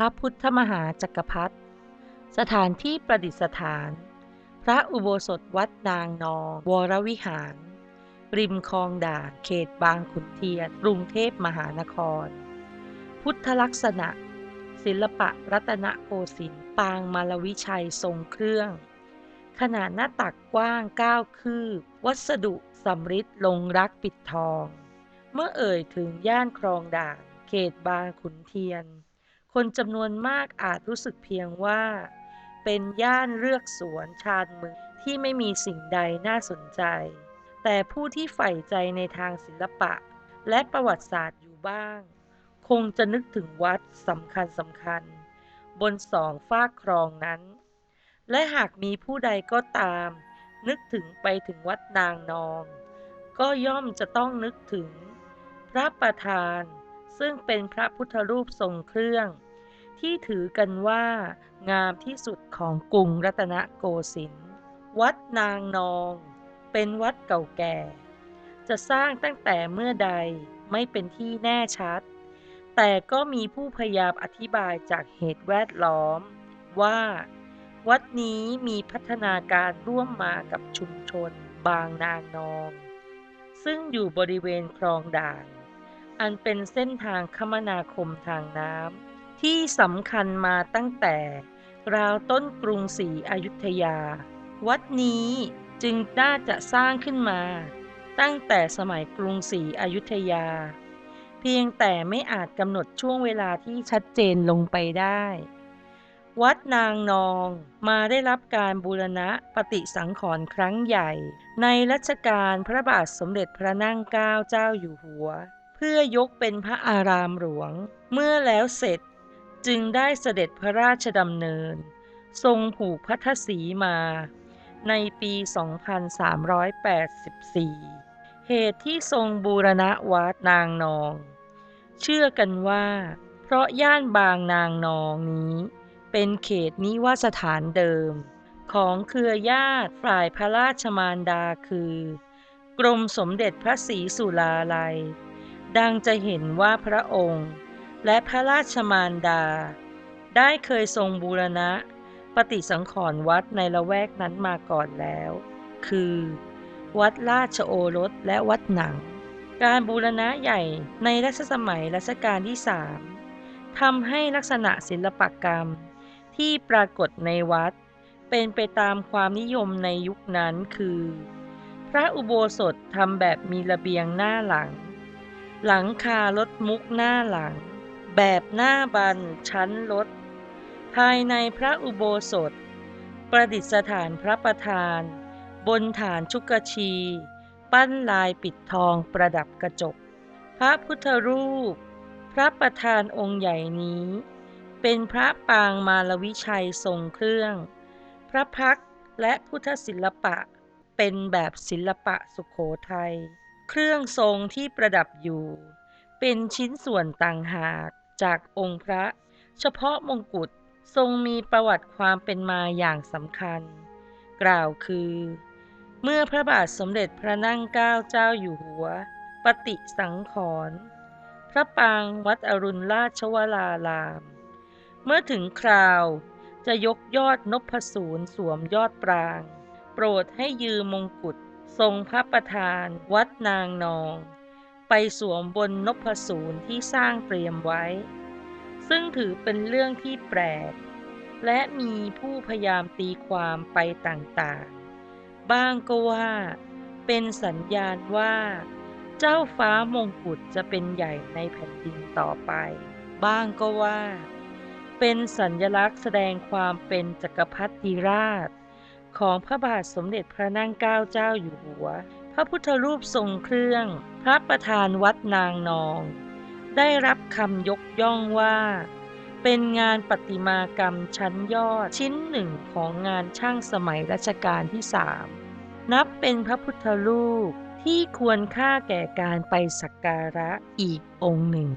พระพุทธมหาจักรพรรดิสถานที่ประดิษฐาน พระอุโบสถวัดนางนอง วรวิหาร ริมคลองด่านเขตบางขุนเทียนกรุงเทพมหานคร พุทธลักษณะ ศิลปะรัตนโกสินทร์ปางมารวิชัยทรงเครื่อง ขนาดหน้าตักกว้าง 9 คืบ วัสดุสำริดลงรักปิดทอง เมื่อเอ่ยถึงย่านคลองด่านเขตบางขุนเทียน คนจำนวนมากอาจรู้สึกเพียงว่า เป็นย่านเลือกสวนชานเมืองที่ไม่มีสิ่งใดน่าสนใจ แต่ผู้ที่ใฝ่ใจในทางศิลปะ และประวัติศาสตร์อยู่บ้าง คงจะนึกถึงวัดสำคัญสำคัญ บนสองฟากคลองนั้น และหากมีผู้ใดก็ตาม นึกถึงไปถึงวัดนางนอง ก็ย่อมจะต้องนึกถึง พระประธาน ซึ่งเป็นพระพุทธรูปทรงเครื่อง ที่ถือกันว่างามที่สุดของกรุงรัตนโกสินทร์วัดนางนอง เป็นวัดเก่าแก่ จะสร้างตั้งแต่เมื่อใดไม่เป็นที่แน่ชัด แต่ก็มีผู้พยายามอธิบายจากเหตุแวดล้อม ว่า วัดนี้มีพัฒนาการร่วมมากับชุมชนบางนางนอง ซึ่งอยู่บริเวณคลองด่าน อันเป็นเส้นทางคมนาคมทางน้ำที่สำคัญมาตั้งแต่ราวต้นกรุงศรีอยุธยา วัดนี้จึงน่าจะสร้างขึ้นมา ตั้งแต่สมัยกรุงศรีอยุธยา เพียงแต่ไม่อาจกำหนดช่วงเวลาที่ชัดเจนลงไปได้ วัดนางนองมาได้รับการบูรณะปฏิสังขรณ์ครั้งใหญ่ ในรัชกาลพระบาทสมเด็จพระนั่งเกล้าเจ้าอยู่หัว เพื่อยกเป็นพระอารามหลวง เมื่อแล้วเสร็จจึงได้เสด็จพระราชดำเนิน ทรงผูกพัทธสีมา ในปี 2384 เหตุที่ทรงบูรณะวัดนางนอง เชื่อกันว่า เพราะย่านบางนางนองนี้ เป็นเขตนิวาสถานเดิม ของเครือญาติฝ่ายพระราชมารดาคือ กรมสมเด็จพระศรีสุราลัย ดังจะเห็นว่าพระองค์ และพระราชมารดา ได้เคยทรงบูรณะ ปฏิสังขรณ์วัดในละแวกนั้นมาก่อนแล้ว คือ วัดราชโอรสและวัดหนัง การบูรณะใหญ่ในรัชสมัยรัชกาลที่สามทำให้ลักษณะศิลปกรรมที่ปรากฏในวัด เป็นไปตามความนิยมในยุคนั้นคือ พระอุโบสถทำแบบมีระเบียงหน้าหลัง หลังคารถมุกหน้าหลัง แบบหน้าบันชั้นรถ ภายในพระอุโบสถ ประดิษฐานพระประธาน บนฐานชุกชี ปั้นลายปิดทองประดับกระจก พระพุทธรูป พระประธานองค์ใหญ่นี้ เป็นพระปางมารวิชัยทรงเครื่อง พระพักและพุทธศิลปะเป็นแบบศิลปะสุขโขทัย เครื่องทรงที่ประดับอยู่ เป็นชิ้นส่วนต่างหากจากองค์พระ เฉพาะมงกุฎทรงมีประวัติความเป็นมาอย่างสำคัญ กล่าวคือ เมื่อพระบาทสมเด็จพระนั่งเกล้าเจ้าอยู่หัว ปฏิสังขรณ์พระปางวัดอรุณราชวราราม เมื่อถึงคราวจะยกยอดนพสูรสวมยอดปราง โปรดให้ยืมมงกุฎ ทรงพระประธานวัดนางนอง ไปสวมบนนพสูรที่สร้างเตรียมไว้ ซึ่งถือเป็นเรื่องที่แปลก และมีผู้พยายามตีความไปต่างๆ บ้างก็ว่าเป็นสัญญาณว่า เจ้าฟ้ามงกุฎจะเป็นใหญ่ในแผ่นดินต่อไป บ้างก็ว่า เป็นสัญลักษณ์แสดงความเป็นจักรพรรดิราช ของพระบาทสมเด็จพระนั่งเกล้าเจ้าอยู่หัว พระพุทธรูปทรงเครื่อง พระประธานวัดนางนอง ได้รับคำยกย่องว่า เป็นงานประติมากรรมชั้นยอดชิ้นหนึ่งของงานช่างสมัยรัชกาลที่สามนับเป็นพระพุทธรูปที่ควรค่าแก่การไปสักการะอีกองค์หนึ่ง